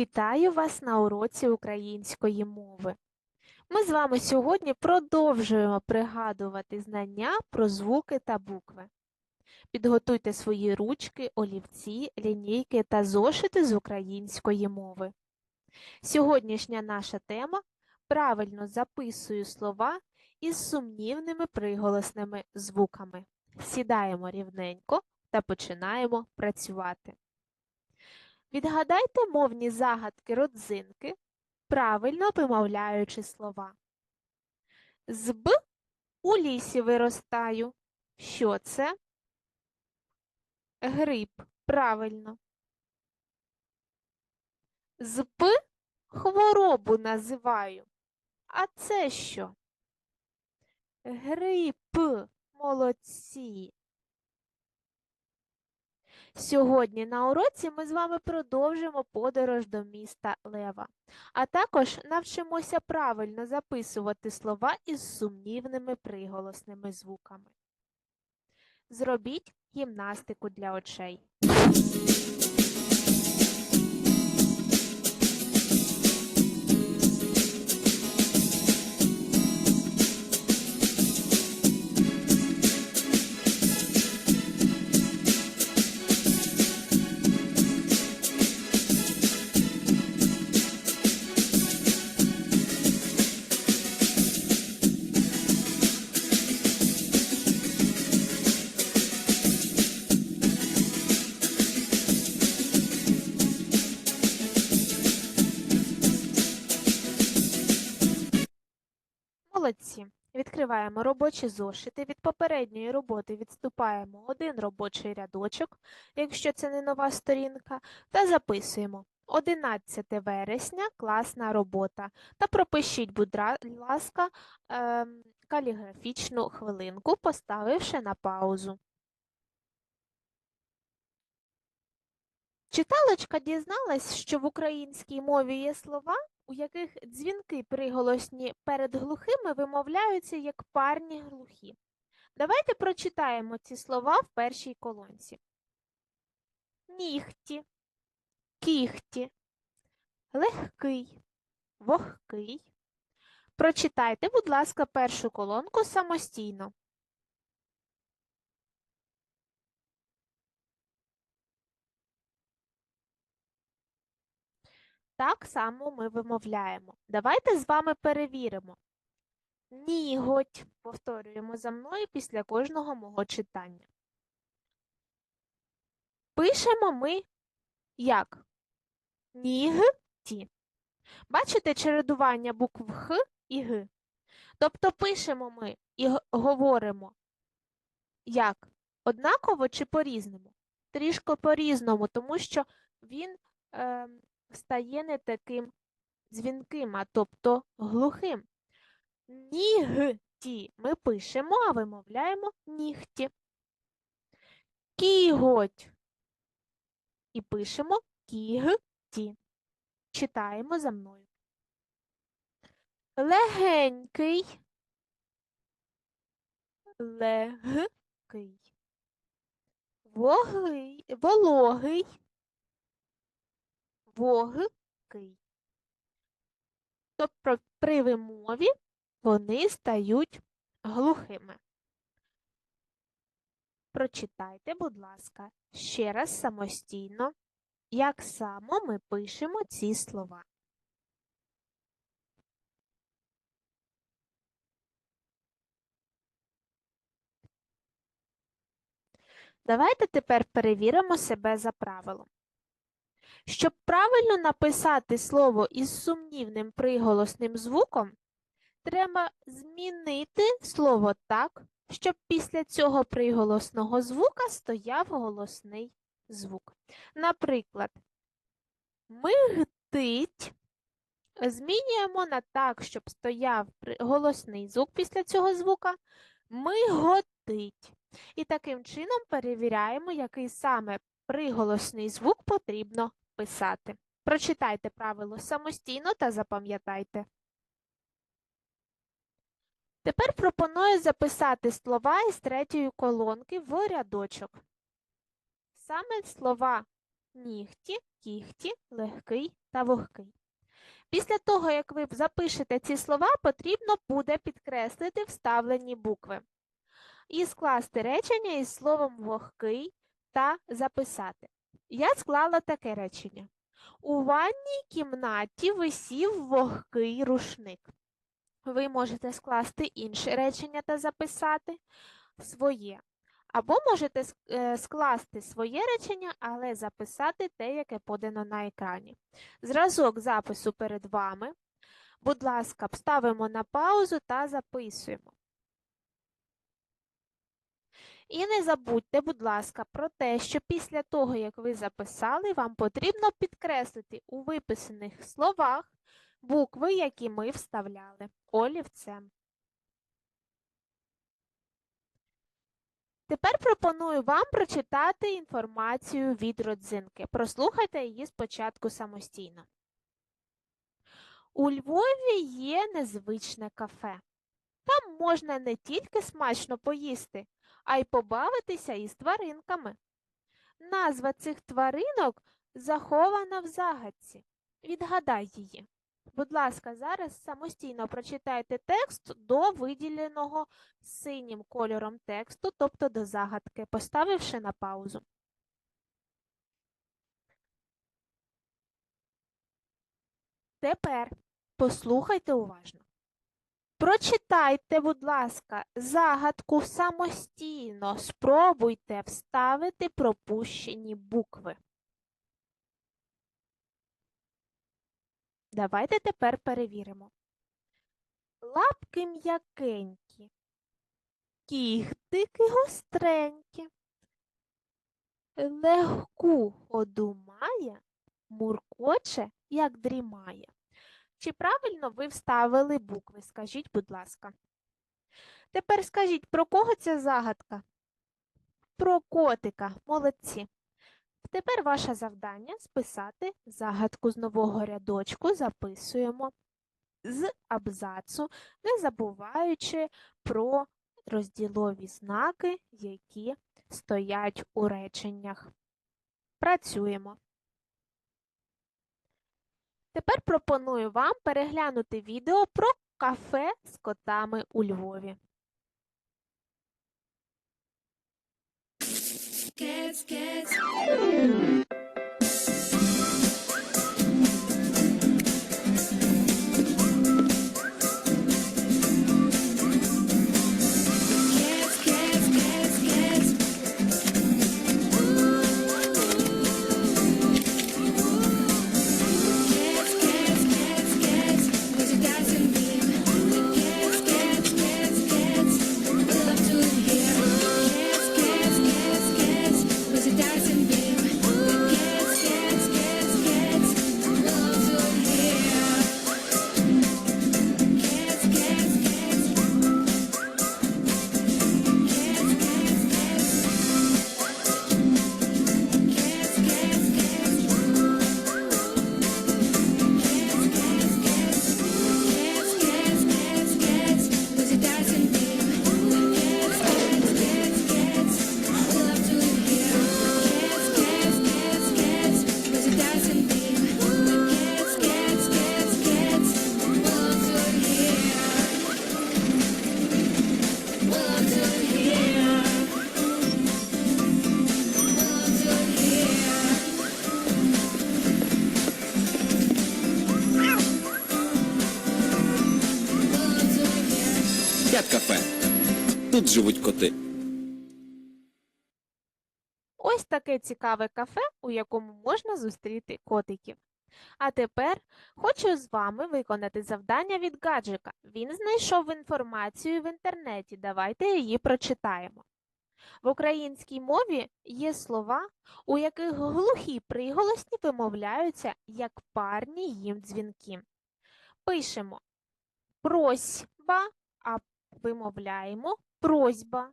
Вітаю вас на уроці української мови. Ми з вами сьогодні продовжуємо пригадувати знання про звуки та букви. Підготуйте свої ручки, олівці, лінійки та зошити з української мови. Сьогоднішня наша тема правильно записую слова із сумнівними приголосними звуками. Сідаємо рівненько та починаємо працювати. Відгадайте мовні загадки родзинки, правильно вимовляючи слова. З Б у лісі виростаю. Що це? Гриб. Правильно. З П хворобу називаю. А це що? Грип. Молодці. Сьогодні на уроці ми з вами продовжимо подорож до міста Лева, а також навчимося правильно записувати слова із сумнівними приголосними звуками. Зробіть гімнастику для очей. Відкриваємо робочі зошити. Від попередньої роботи відступаємо один робочий рядочок, якщо це не нова сторінка, та записуємо 11 вересня класна робота. Та пропишіть, будь ласка, ем, каліграфічну хвилинку, поставивши на паузу. Читалочка дізналась, що в українській мові є слова, у яких дзвінки приголосні перед глухими вимовляються як парні глухі. Давайте прочитаємо ці слова в першій колонці. Нігті, кіхті, легкий, вогкий. Прочитайте, будь ласка, першу колонку самостійно. Так само ми вимовляємо. Давайте з вами перевіримо. Ніготь. Повторюємо за мною після кожного мого читання. Пишемо ми як? Нігті. Бачите чередування букв Х і Г? Тобто пишемо ми і говоримо як? Однаково чи по-різному? Трішки по-різному, тому що він ем, стає не таким дзвінким, а тобто глухим. Нігті ми пишемо, а вимовляємо нігті. Кіготь. І пишемо кігті. Читаємо за мною. Легенький. Легкий. Вогий, вологий. Вогкий. Тобто при вимові вони стають глухими. Прочитайте, будь ласка, ще раз самостійно, як само ми пишемо ці слова. Давайте тепер перевіримо себе за правилом. Щоб правильно написати слово із сумнівним приголосним звуком, треба змінити слово так, щоб після цього приголосного звука стояв голосний звук. Наприклад, мигтить змінюємо на так, щоб стояв голосний звук після цього звука. Миготить. І таким чином перевіряємо, який саме приголосний звук потрібно писати. Прочитайте правило самостійно та запам'ятайте. Тепер пропоную записати слова із третьої колонки в рядочок. Саме слова нігті, кіхті, легкий та вогкий. Після того, як ви запишете ці слова, потрібно буде підкреслити вставлені букви і скласти речення із словом вогкий та записати. Я склала таке речення. У ванній кімнаті висів вогкий рушник. Ви можете скласти інше речення та записати своє. Або можете е, скласти своє речення, але записати те, яке подано на екрані. Зразок запису перед вами. Будь ласка, ставимо на паузу та записуємо. І не забудьте, будь ласка, про те, що після того, як ви записали, вам потрібно підкреслити у виписаних словах букви, які ми вставляли олівцем. Тепер пропоную вам прочитати інформацію від родзинки. Прослухайте її спочатку самостійно. У Львові є незвичне кафе. Там можна не тільки смачно поїсти, а й побавитися із тваринками. Назва цих тваринок захована в загадці. Відгадай її. Будь ласка, зараз самостійно прочитайте текст до виділеного синім кольором тексту, тобто до загадки, поставивши на паузу. Тепер послухайте уважно. Прочитайте, будь ласка, загадку самостійно. Спробуйте вставити пропущені букви. Давайте тепер перевіримо. Лапки м'якенькі, кіхтики гостренькі. Легку ходу має, муркоче, як дрімає. Чи правильно ви вставили букви? Скажіть, будь ласка. Тепер скажіть, про кого ця загадка? Про котика. Молодці. Тепер ваше завдання списати загадку з нового рядочку, записуємо з абзацу, не забуваючи про розділові знаки, які стоять у реченнях. Працюємо. Тепер пропоную вам переглянути відео про кафе з котами у Львові. Cats, cats. Живуть коти. Ось таке цікаве кафе, у якому можна зустріти котиків. А тепер хочу з вами виконати завдання від гаджика. Він знайшов інформацію в інтернеті. Давайте її прочитаємо. В українській мові є слова, у яких глухі приголосні вимовляються як парні їм дзвінки. Пишемо просьба, а вимовляємо просьба.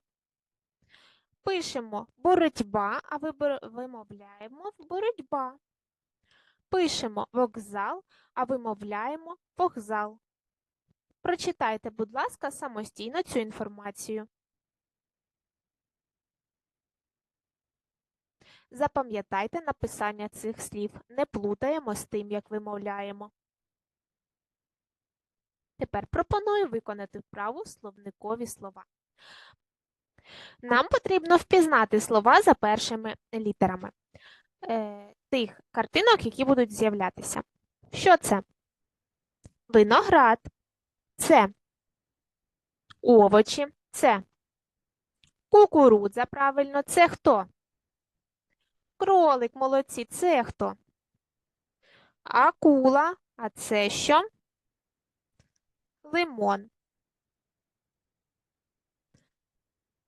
Пишемо боротьба, а вимовляємо боротьба. Пишемо вокзал, а вимовляємо вокзал. Прочитайте, будь ласка, самостійно цю інформацію. Запам'ятайте написання цих слів, не плутаємо з тим, як вимовляємо. Тепер пропоную виконати вправу словникові слова. Нам потрібно впізнати слова за першими літерами е, тих картинок, які будуть з'являтися. Що це? Виноград, це овочі, це кукурудза, правильно, це хто? Кролик, молодці, це хто? Акула, а це що? Лимон.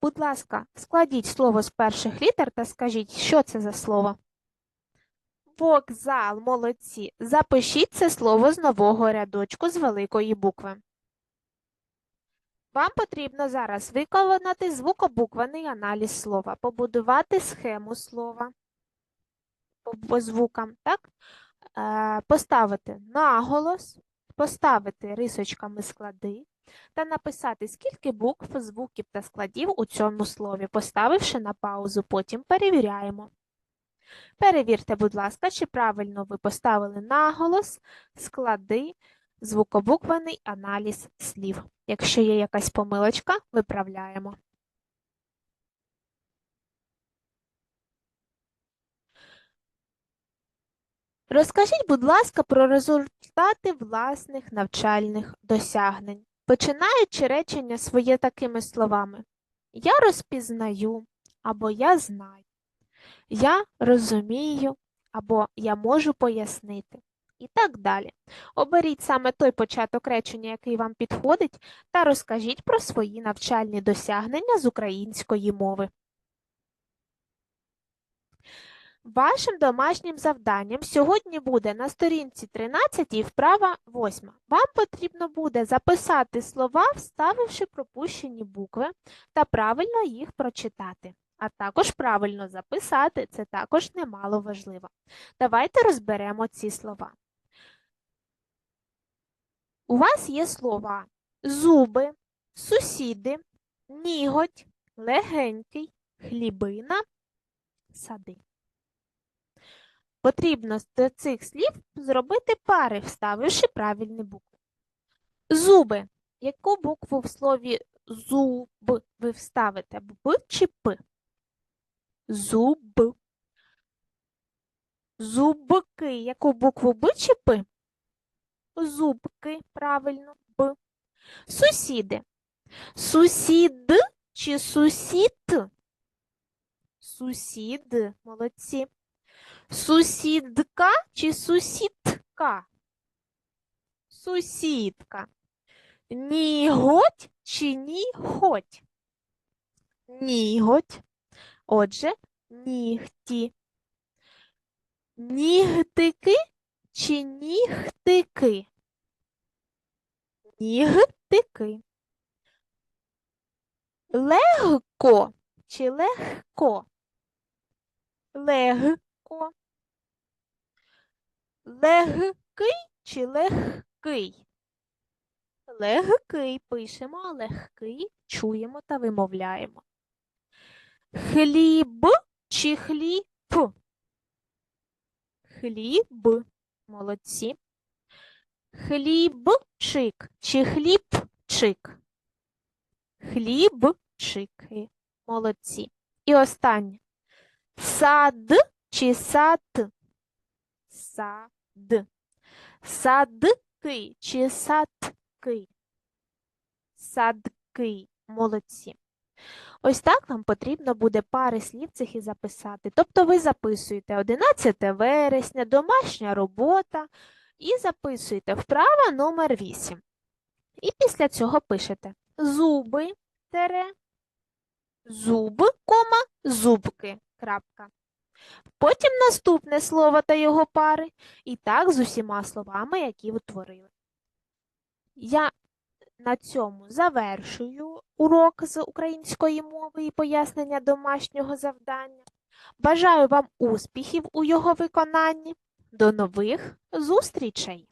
Будь ласка, складіть слово з перших літер та скажіть, що це за слово. Вокзал, молодці. Запишіть це слово з нового рядочку з великої букви. Вам потрібно зараз виконати звукобуквений аналіз слова, побудувати схему слова по, по звукам, так? Е, поставити наголос, поставити рисочками склади та написати, скільки букв, звуків та складів у цьому слові, поставивши на паузу, потім перевіряємо. Перевірте, будь ласка, чи правильно ви поставили наголос, склади, звукобуквений аналіз слів. Якщо є якась помилочка, виправляємо. Розкажіть, будь ласка, про результати власних навчальних досягнень, починаючи речення своє такими словами: Я розпізнаю або я знаю, я розумію або я можу пояснити. І так далі. Оберіть саме той початок речення, який вам підходить, та розкажіть про свої навчальні досягнення з української мови. Вашим домашнім завданням сьогодні буде на сторінці 13 і вправа 8. Вам потрібно буде записати слова, вставивши пропущені букви, та правильно їх прочитати. А також правильно записати це також немало важливо. Давайте розберемо ці слова. У вас є слова зуби, сусіди, ніготь, легенький, хлібина, сади. Потрібно до цих слів зробити пари, вставивши правильні букви. Зуби. Яку букву в слові зуб ви вставите? Б чи П? Зуб. Зубки. Яку букву Б чи П? Зубки, правильно, Б. Сусіди. Сусід чи сусід? Сусід, молодці. Сусідка чи сусідка? Сусідка. Ніготь чи ніхоть? Ніготь. Отже, нігті. Нігтики чи нігтики? Нігтики. Легко чи легко? Легко. Легкий чи легкий? Легкий пишемо, легкий чуємо та вимовляємо. Хліб чи хліб? Хліб. Молодці. Хлібчик чи хлібчик? Хлібчики. Молодці. І останнє. Сад чи сад? Сад. Садки чи садки? Садки. Молодці. Ось так вам потрібно буде пари слів цих і записати. Тобто ви записуєте 11 вересня, домашня робота і записуєте вправа номер 8. І після цього пишете зуби, тере, зуб, кома, зубки, крапка. Потім наступне слово та його пари, і так з усіма словами, які утворили. Я на цьому завершую урок з української мови і пояснення домашнього завдання. Бажаю вам успіхів у його виконанні. До нових зустрічей!